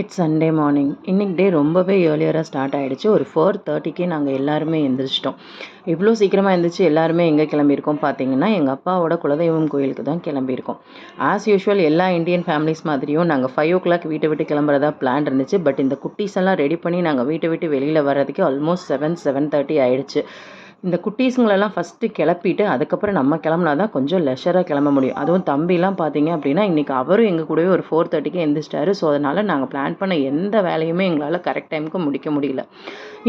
It's Sunday morning இன்றைக்கி டே ரொம்பவே ஏர்லியராக start ஆகிடுச்சு ஒரு ஃபோர் தேர்ட்டிக்கே நாங்கள் எல்லாருமே எந்திரிச்சிட்டோம். இவ்வளோ சீக்கிரமாக எழுந்திரிச்சு எல்லாருமே எங்கே கிளம்பியிருக்கோம் பார்த்தீங்கன்னா எங்கள் அப்பாவோட குலதெய்வம் கோயிலுக்கு தான் கிளம்பியிருக்கோம். ஆஸ் யூஷுவல் எல்லா இந்தியன் ஃபேமிலிஸ் மாதிரியும் நாங்கள் ஃபைவ் ஓ கிளாக் வீட்டை விட்டு கிளம்புறதா பிளான் இருந்துச்சு. பட் இந்த குட்டீஸ் எல்லாம் ரெடி பண்ணி நாங்கள் வீட்டை விட்டு வெளியில் வர்றதுக்கு ஆல்மோஸ்ட் செவன் செவன் தேர்ட்டி ஆகிடுச்சு இந்த குட்டீஸுங்களெல்லாம் ஃபஸ்ட்டு கிளப்பிட்டு அதுக்கப்புறம் நம்ம கிளம்புனா தான் கொஞ்சம் லெஷராக கிளம்ப முடியும். அதுவும் தம்பிலாம் பார்த்தீங்க அப்படின்னா இன்றைக்கி அவரும் எங்கள் கூடவே ஒரு ஃபோர் தேர்ட்டிக்கு எந்திரிச்சிட்டாரு. ஸோ அதனால் நாங்கள் பிளான் பண்ண எந்த வேலையுமே எங்களால் கரெக்ட் டைமுக்கு முடிக்க முடியல.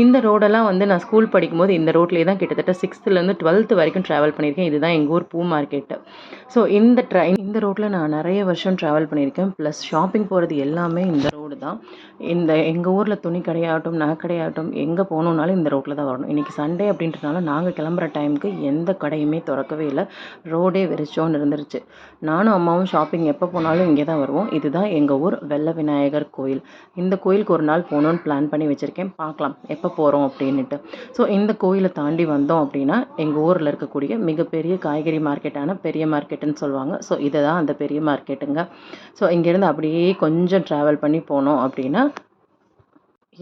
இந்த ரோடெல்லாம் வந்து நான் ஸ்கூல் படிக்கும்போது இந்த ரோட்லேயே தான் கிட்டத்தட்ட சிக்ஸ்த்துலேருந்து டுவெல்த்து வரைக்கும் ட்ராவல் பண்ணியிருக்கேன். இதுதான் எங்கள் ஊர் பூ மார்க்கெட்டு ஸோ இந்த ட்ரெயின் இந்த ரோட்டில் நான் நிறைய வருஷம் ட்ராவல் பண்ணியிருக்கேன். ப்ளஸ் ஷாப்பிங் போகிறது எல்லாமே இந்த ரோடு தான். இந்த எங்கள் ஊரில் துணி கடையாகட்டும் நகைக்கடையாகட்டும் எங்கே போகணுன்னாலும் இந்த ரோட்டில் தான் வரணும். இன்றைக்கி சண்டே அப்படின்றனால நாங்கள் கிளம்புற டைமுக்கு எந்த கடையுமே திறக்கவே இல்லை. ரோடே வெறிச்சோன்னு இருந்துருச்சு. நானும் அம்மாவும் ஷாப்பிங் எப்போ போனாலும் இங்கே தான் வருவோம். இதுதான் எங்கள் ஊர் வெள்ள விநாயகர் கோயில். இந்த கோயிலுக்கு ஒரு நாள் போகணுன்னு பிளான் பண்ணி வச்சுருக்கேன். பார்க்கலாம் எப்போ போகிறோம் அப்படின்ட்டு ஸோ இந்த கோயிலை தாண்டி வந்தோம் அப்படின்னா எங்கள் ஊரில் இருக்கக்கூடிய மிகப்பெரிய காய்கறி மார்க்கெட்டான பெரிய மார்க்கெட்டுன்னு சொல்லுவாங்க. ஸோ இதை தான் அந்த பெரிய மார்க்கெட்டுங்க. ஸோ இங்கேருந்து அப்படியே கொஞ்சம் ட்ராவல் பண்ணி போனோம் அப்படின்னா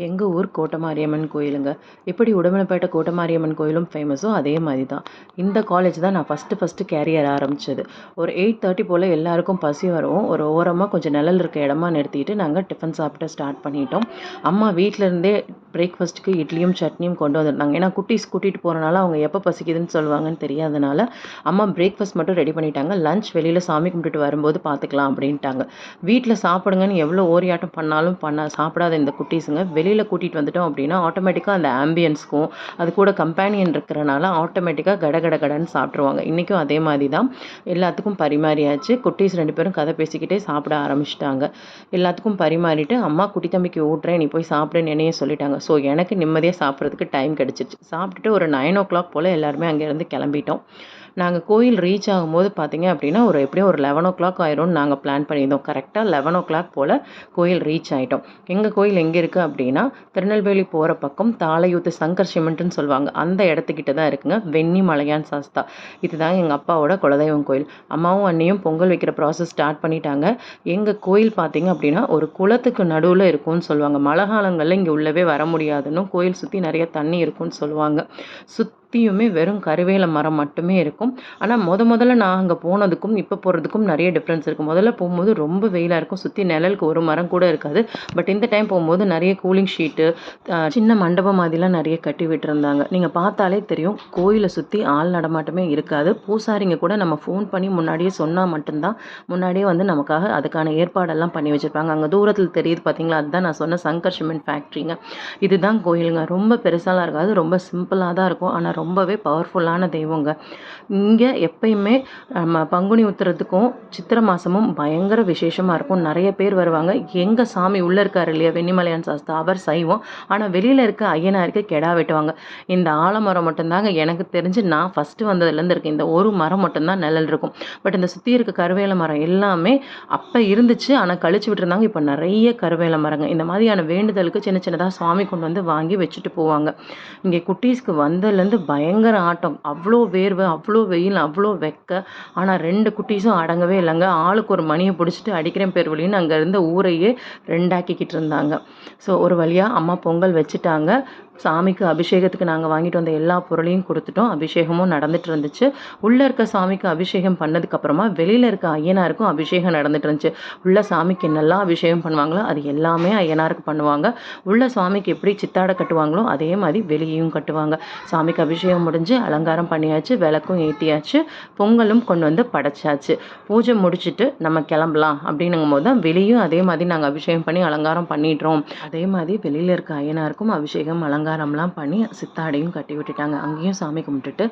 எங்கள் ஊர் கோட்டமாரியம்மன் கோயிலுங்க. எப்படி உடம்பனப்பேட்டை கோட்டமாரியம்மன் கோயிலும் ஃபேமஸோ அதே மாதிரி தான் இந்த காலேஜ் தான் நான் ஃபஸ்ட்டு ஃபஸ்ட்டு கேரியர் ஆரம்பித்தது ஒரு எயிட் தேர்ட்டி போல் எல்லாருக்கும் பசி வரும். ஒரு ஓரமாக கொஞ்சம் நிழல் இருக்க இடமா நிறுத்திட்டு நாங்கள் டிஃபன் சாப்பிட்டு ஸ்டார்ட் பண்ணிட்டோம். அம்மா வீட்டிலேருந்தே பிரேக்ஃபாஸ்ட்டுக்கு இட்லியும் சட்னியும் கொண்டு வந்துருந்தாங்க ஏன்னா குட்டீஸ் கூட்டிகிட்டு போகிறனால அவங்க எப்போ பசிக்குதுன்னு சொல்லுவாங்கன்னு தெரியாதனால அம்மா பிரேக்ஃபாஸ்ட் மட்டும் ரெடி பண்ணிட்டாங்க. லஞ்ச் வெளியில் சாமி கும்பிட்டுட்டு வரும்போது பார்த்துக்கலாம் அப்படின்ட்டாங்க. வீட்டில் சாப்பிடுங்கன்னு எவ்வளோ ஓரியாட்டம் பண்ணாலும் பண்ண சாப்பிடாத இந்த குட்டீஸுங்க வெளியில் கூட்டிகிட்டு வந்துட்டோம் அப்படின்னா ஆட்டோமேட்டிக்காக அந்த ஆம்பியன்ஸ்க்கும் அது கூட கம்பேனியன் இருக்கிறனால ஆட்டோமேட்டிக்காக கட கட கடன்னு சாப்பிட்ருவாங்க இன்றைக்கும் அதே மாதிரி தான் எல்லாத்துக்கும் பரிமாறியாச்சு. குட்டீஸ் ரெண்டு பேரும் கதை பேசிக்கிட்டே சாப்பிட ஆரம்பிச்சிட்டாங்க. எல்லாத்துக்கும் பரிமாறிட்டு அம்மா குட்டி தம்பிக்கு ஊட்டுறேன் நீ போய் சாப்பிடுன்னு என்னையே சொல்லிட்டாங்க. ஸோ எனக்கு நிம்மதியாக சாப்பிட்றதுக்கு டைம் கிடச்சிருச்சு. சாப்பிட்டுட்டு ஒரு நைன் ஓ கிளாக் போல் எல்லாருமே அங்கேருந்து கிளம்பிட்டோம். நாங்கள் கோயில் ரீச் ஆகும்போது பார்த்தீங்க அப்படின்னா ஒரு எப்படியும் ஒரு லெவன் ஓ கிளாக் ஆயிரும்னு நாங்கள் பிளான் பண்ணியிருந்தோம். கரெக்டாக லெவன் ஓ கிளாக் போல் கோயில் ரீச் ஆகிட்டோம் எங்கள் கோயில் எங்கே இருக்குது அப்படின்னா திருநெல்வேலி போகிற பக்கம் தாளையூத்து சங்கர் சிமெண்ட்டுன்னு சொல்லுவாங்க. அந்த இடத்துக்கிட்ட தான் இருக்குங்க. வெண்ணி மலையான் சாஸ்தா. இதுதான் எங்கள் அப்பாவோட குலதெய்வம் கோயில். அம்மாவும் அண்ணியும் பொங்கல் வைக்கிற ப்ராசஸ் ஸ்டார்ட் பண்ணிட்டாங்க. எங்கள் கோயில் பார்த்தீங்க அப்படின்னா ஒரு குளத்துக்கு நடுவில் இருக்கும்னு சொல்லுவாங்க. மழை காலங்களில் இங்கே உள்ளவே வர முடியாதுன்னு கோயில் சுற்றி நிறைய தண்ணி இருக்கும்னு சொல்லுவாங்க. சுத் சுற்றியுமே வெறும் கருவேல மரம் மட்டுமே இருக்கும். ஆனால் முத முதல்ல நான் அங்கே போனதுக்கும் இப்போ போகிறதுக்கும் நிறைய டிஃப்ரென்ஸ் இருக்குது முதல்ல போகும்போது ரொம்ப வெயிலாக இருக்கும். சுற்றி நிழலுக்கு ஒரு மரம் கூட இருக்காது. பட் இந்த டைம் போகும்போது நிறைய கூலிங் ஷீட்டு சின்ன மண்டபம் மாதிரிலாம் நிறைய கட்டி விட்டுருந்தாங்க. நீங்கள் பார்த்தாலே தெரியும் கோயிலை சுற்றி ஆள் நடமாட்டமே இருக்காது. பூசாரிங்க கூட நம்ம ஃபோன் பண்ணி முன்னாடியே சொன்னால் மட்டும்தான் முன்னாடியே வந்து நமக்காக அதுக்கான ஏற்பாடெல்லாம் பண்ணி வச்சுருப்பாங்க. அங்கே தூரத்தில் தெரியுது பார்த்தீங்களா அதுதான் நான் சொன்ன சங்கர் சிமெண்ட் ஃபேக்ட்ரிங்க இதுதான் கோயிலுங்க. ரொம்ப பெருசாலாம் இருக்காது. ரொம்ப சிம்பிளாக தான் இருக்கும். ஆனால் ரொம்பவே பவர்ஃபுல்லான தெய்வங்க. இங்கே எப்பயுமே நம்ம பங்குனி உத்திரத்துக்கும் சித்திரை மாதமும் பயங்கர விசேஷமாக இருக்கும். நிறைய பேர் வருவாங்க. எங்கள் சாமி உள்ளே இருக்கார் இல்லையா வெண்ணிமலையான் சாஸ்தா அவர் சைவம். ஆனால் வெளியில் இருக்க ஐயனாருக்கு கெடா வெட்டுவாங்க. இந்த ஆலமரம் மட்டும்தாங்க எனக்கு தெரிஞ்சு நான் ஃபஸ்ட்டு வந்ததுலேருந்து இருக்கேன் இந்த ஒரு மரம் மட்டும்தான் நிழல் இருக்கும். பட் இந்த சுற்றி இருக்க கருவேல மரம் எல்லாமே அப்போ இருந்துச்சு. ஆனால் கழிச்சு விட்டுருந்தாங்க. இப்போ நிறைய கருவேல மரங்க. இந்த மாதிரியான வேண்டுதலுக்கு சின்ன சின்னதாக சுவாமி கொண்டு வந்து வாங்கி வச்சுட்டு போவாங்க. இங்கே குட்டீஸ்க்கு வந்ததுலேருந்து பயங்கர ஆட்டம். அவ்வளோ வேர்வை அவ்வளோ வெயில் அவ்வளோ வெக்க. ஆனால் ரெண்டு குட்டீஸும் அடங்கவே இல்லைங்க. ஆளுக்கு ஒரு மணியை பிடிச்சிட்டு அடிக்கிறேன் பேர் வழின்னு அங்கே இருந்த ஊரையே ரெண்டாக்கிக்கிட்டு இருந்தாங்க. ஸோ ஒரு வழியாக அம்மா பொங்கல் வச்சுட்டாங்க. சாமிக்கு அபிஷேகத்துக்கு நாங்கள் வாங்கிட்டு வந்த எல்லா பொருளையும் கொடுத்துட்டோம். அபிஷேகமும் நடந்துட்டு இருந்துச்சு. உள்ளே இருக்க சாமிக்கு அபிஷேகம் பண்ணதுக்கப்புறமா வெளியில் இருக்க ஐயனாருக்கும் அபிஷேகம் நடந்துட்டு இருந்துச்சு. உள்ள சாமிக்கு என்னெல்லாம் அபிஷேகம் பண்ணுவாங்களோ அது எல்லாமே ஐயனாருக்கு பண்ணுவாங்க. உள்ள சாமிக்கு எப்படி சித்தாடை கட்டுவாங்களோ அதே மாதிரி வெளியையும் கட்டுவாங்க. சாமிக்கு அபிஷேகம் முடிஞ்சு அலங்காரம் பண்ணியாச்சு விளக்கும் ஏற்றியாச்சு பொங்கலும் கொண்டு வந்து படைச்சாச்சு. பூஜை முடிச்சுட்டு நம்ம கிளம்பலாம் அப்படின்னும் போது தான் வெளியும் அதே மாதிரி நாங்கள் அபிஷேகம் பண்ணி அலங்காரம் பண்ணிடுறோம். அதே மாதிரி வெளியில் இருக்க ஐயனாருக்கும் அபிஷேகம் அலங்காரம் அலங்காரம்லாம் பண்ணி சித்தாடையும் கட்டி விட்டுட்டாங்க. அங்கேயும் சாமி கும்பிட்டுட்டு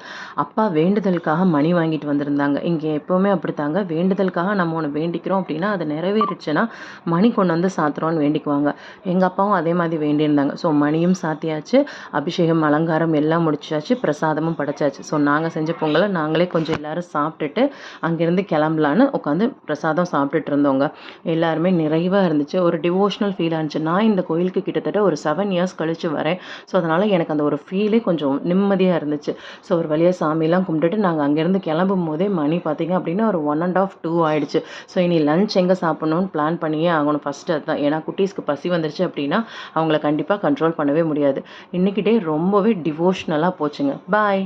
அப்பா வேண்டுதலுக்காக மணி வாங்கிட்டு வந்திருந்தாங்க. இங்கே எப்போவுமே அப்படித்தாங்க. வேண்டுதலுக்காக நம்ம ஒன்று வேண்டிக்கிறோம் அப்படின்னா அது நிறைவேறிச்சுன்னா மணி கொண்டு வந்து சாத்துறோன்னு வேண்டிக்குவாங்க. எங்கள் அப்பாவும் அதே மாதிரி வேண்டியிருந்தாங்க. ஸோ மணியும் சாத்தியாச்சு அபிஷேகம் அலங்காரம் எல்லாம் முடிச்சாச்சு பிரசாதமும் படைச்சாச்சு. ஸோ நாங்கள் செஞ்ச பொங்கலை நாங்களே கொஞ்சம் எல்லோரும் சாப்பிட்டுட்டு அங்கேருந்து கிளம்பலான்னு உட்காந்து பிரசாதம் சாப்பிட்டுட்டு இருந்தோங்க. எல்லாருமே நிறைவாக இருந்துச்சு. ஒரு டிவோஷனல் ஃபீல் ஆனிச்சு நான் இந்த கோயிலுக்கு கிட்டத்தட்ட ஒரு செவன் இயர்ஸ் கழித்து வரேன். ஸோ அதனால் எனக்கு அந்த ஒரு ஃபீலே கொஞ்சம் நிம்மதியாக இருந்துச்சு. ஸோ ஒரு வழியாக சாமிலாம் கும்பிட்டுட்டு நாங்கள் அங்கேருந்து கிளம்பும் போதே மணி பார்த்திங்க அப்படின்னா ஒரு ஒன் அண்ட் ஆஃப் டூ ஆயிடுச்சு. ஸோ இனி லஞ்ச் எங்கே சாப்பிட்ணுன்னு பிளான் பண்ணியே ஆகணும் ஃபஸ்ட்டு அதுதான் ஏன்னா குட்டீஸ்க்கு பசி வந்துருச்சு அப்படின்னா அவங்கள கண்டிப்பாக கண்ட்ரோல் பண்ணவே முடியாது. இன்றைக்கி டே ரொம்பவே டிவோஷ்னலாக போச்சுங்க. பாய்